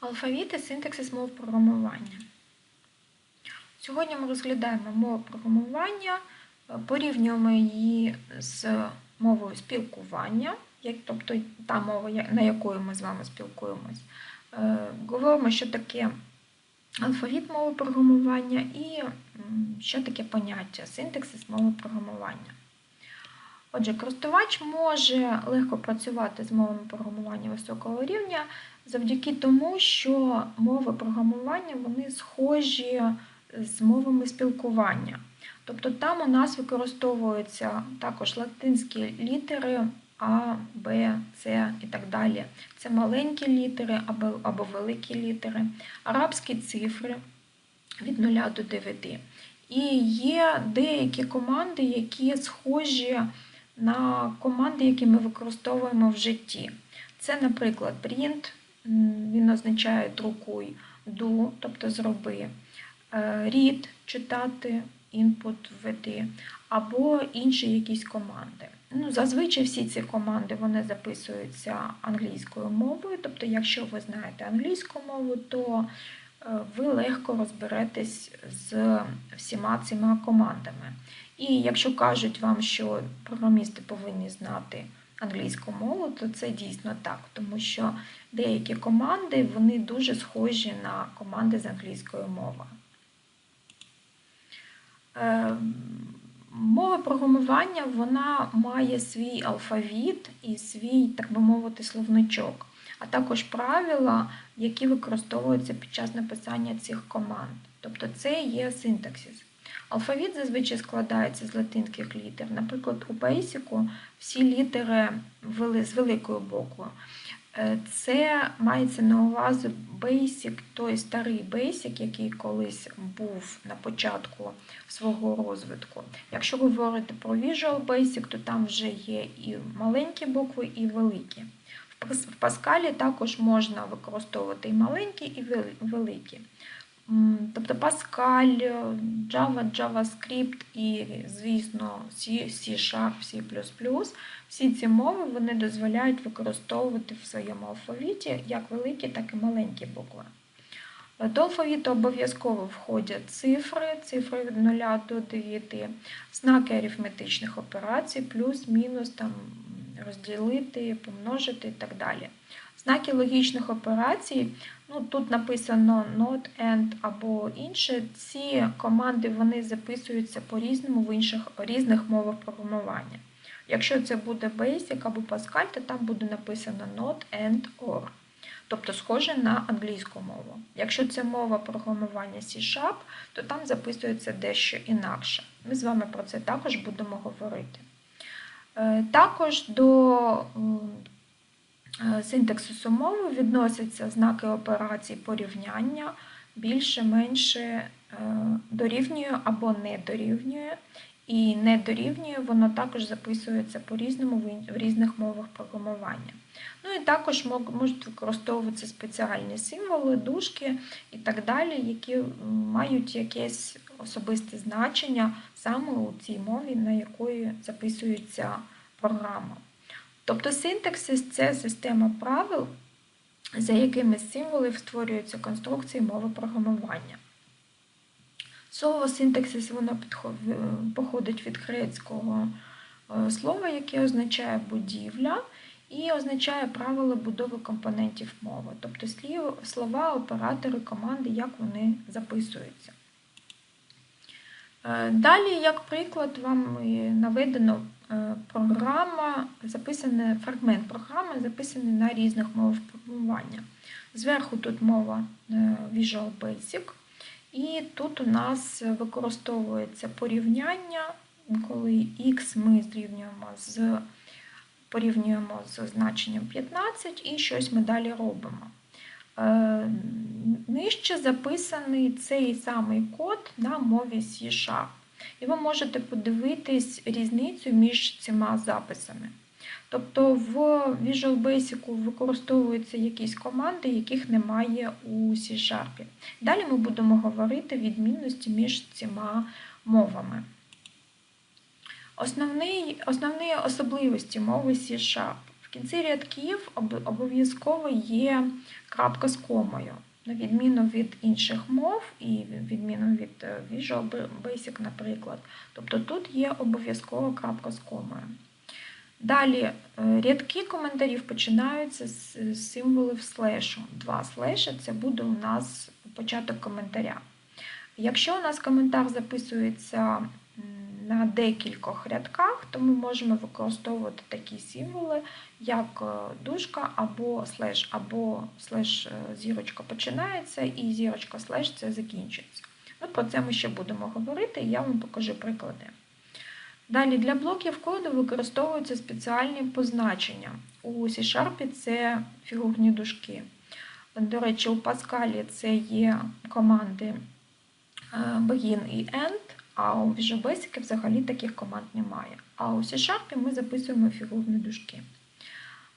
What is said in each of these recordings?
Алфавіт і синтаксис мов програмування. Сьогодні ми розглядаємо мову програмування, е, порівнюємо її з мовою спілкування, тобто та мова, на якою ми з вами спілкуємось. Е, Говоримо, що таке алфавіт мови програмування і що таке поняття синтаксис мови програмування. Отже, користувач може легко працювати з мовами програмування високого рівня завдяки тому, що мови програмування вони схожі з мовами спілкування. Тобто там у нас використовуються також латинські літери А, Б, С і так далі. Це маленькі літери або, або великі літери, арабські цифри від 0 до 9. І є деякі команди, які схожі на команди, які ми використовуємо в житті. Це, наприклад, print, він означає друкуй, do, тобто зроби, е, read читати, input введи, або інші якісь команди. Ну, зазвичай всі ці команди вони записуються англійською мовою. Тобто, якщо ви знаєте англійську мову, то е, ви легко розберетесь з всіма цими командами. І якщо кажуть вам, що програмісти повинні знати англійську мову, то це дійсно так, тому що деякі команди вони дуже схожі на команди з англійської мови. Е, Мова програмування вона має свій алфавіт і свій, так би мовити, словничок, а також правила, які використовуються під час написання цих команд. Тобто це є синтаксис. Алфавіт зазвичай складається з латинських літер. Наприклад, у Basic всі літери з великої букви. Е, Це мається на увазі Basic, той старий Basic, який колись був на початку свого розвитку. Якщо говорити про Visual Basic, то там вже є і маленькі букви, і великі. В Пас- В Pascal також можна використовувати і маленькі, і великі. Тобто Pascal, Java, JavaScript і, звісно, C, C-Sharp, C++, всі ці мови вони дозволяють використовувати в своєму алфавіті як великі, так і маленькі букви. До алфавіту обов'язково входять цифри, цифри від 0 до 9, знаки арифметичних операцій, плюс, мінус, там, розділити, помножити і так далі. Знаки логічних операцій, ну, тут написано not, and або інше. Ці команди вони записуються по-різному в інших різних мовах програмування. Якщо це буде Basic або Pascal, то там буде написано not, and, or. Тобто схоже на англійську мову. Якщо це мова програмування C-Sharp, то там записується дещо інакше. Ми з вами про це також будемо говорити. Е, Також до е, синтаксису мови відносяться знаки операцій порівняння більше, менше, е, дорівнює або не дорівнює. І не дорівнює, воно також записується по-різному в різних мовах програмування. Ну і також можуть використовуватися спеціальні символи, дужки і так далі, які мають якесь особисте значення саме у цій мові, на якої записується програма. Тобто синтаксис це система правил, за якими з символів створюються конструкції мови програмування. Слово синтаксис воно походить від грецького е, слова, яке означає будівля, і означає правила будови компонентів мови, тобто слова, оператори, команди, як вони записуються. Е, Далі, як приклад, вам наведено е, програма, записане, фрагмент програми, записаний на різних мовах програмування. Зверху тут мова е, Visual Basic. І тут у нас використовується порівняння, коли x ми зрівнюємо з порівнюємо з значенням 15 і щось ми далі робимо. Е, Нижче записаний цей самий код на мові C-Sharp. І ви можете подивитись різницю між цими записами. Тобто в Visual Basic використовуються якісь команди, яких немає у C-Sharp. Далі ми будемо говорити відмінності між цими мовами. Основний, основні особливості мови C-Sharp. В кінці рядків обов'язково є крапка з комою, на відміну від інших мов і відміну від е, Visual Basic, наприклад. Тобто тут є обов'язково крапка з комою. Далі е, рядки коментарів починаються з символів слешу. Два слеші це буде у нас початок коментаря. Якщо у нас коментар записується на декількох рядках, то ми можемо використовувати такі символи, як е, дужка або слеш, або слеш е, зірочка починається і зірочка слеш це закінчується. Ну, про це ми ще будемо говорити, і я вам покажу приклади. Далі для блоків коду використовуються спеціальні позначення. У C-Sharp це фігурні дужки. До речі, у Pascal це є команди е, begin і end, а у Visual взагалі таких команд немає. А у C-Sharp ми записуємо фігурні дужки.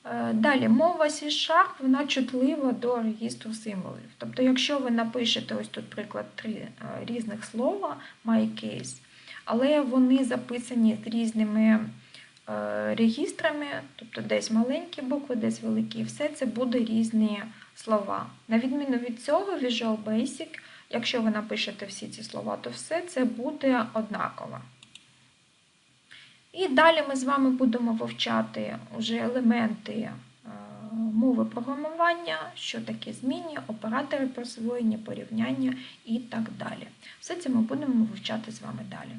Е, Далі, мова C-Sharp, вона чутлива до регістру символів. Тобто, якщо ви напишете ось тут приклад три е, різних слова, MyCase, але вони записані з різними е, регістрами, тобто десь маленькі букви, десь великі, все це буде різні слова. На відміну від цього, Visual Basic, якщо ви напишете всі ці слова, то все це буде однаково. І далі ми з вами будемо вивчати вже елементи е, мови програмування, що таке змінні, оператори присвоєння, порівняння і так далі. Все це ми будемо вивчати з вами далі.